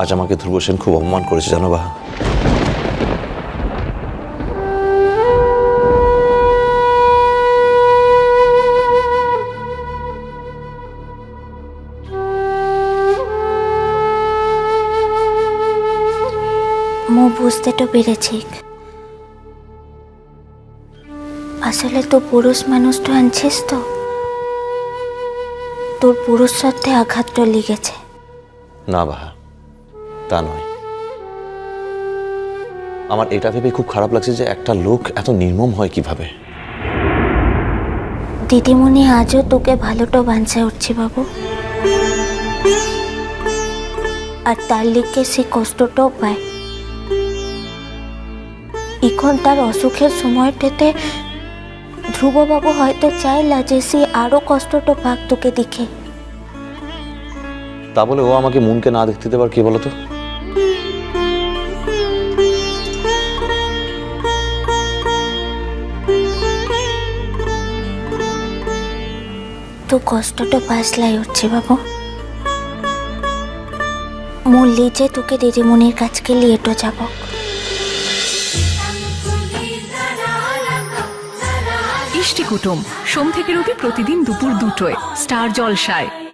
আজ আমাকে ধ্রুব সেন খুব অপমান করেছে জানো বাহা? বুঝতে তো পেরেছি। আসলে তো পুরুষ মানুষ তো আনছিস তো? তোর পুরুষ সত্ত্বে আঘাতটা লেগেছে। না বাহা। তা নয়। আমার এটা ভেবে খুব খারাপ লাগছে যে একটা লোক এত নির্মম হয় কীভাবে? দিদিমণি আজও তোকে ভালোটা বাঞ্ছা উঠছে বাবু। আর তার লিখে সে কষ্টটাও পায়। এখন তার অসুখের সময়টাতে ধ্রুববাবু হয়তো চাইলা যে সে আরও কষ্টটা পাক তোকে দেখে। তা বলে ও আমাকে মনকে না দেখতে দেবার কে বলতো? তো কষ্টটা পাসলাই হচ্ছে বাবু। মল্লি যে তোকে দিদিমণির কাছকে লিয়েটো যাব। ইষ্টি কুটুম, সোম থেকে রবি প্রতিদিন দুপুর দুটোয়, স্টার জলসায়।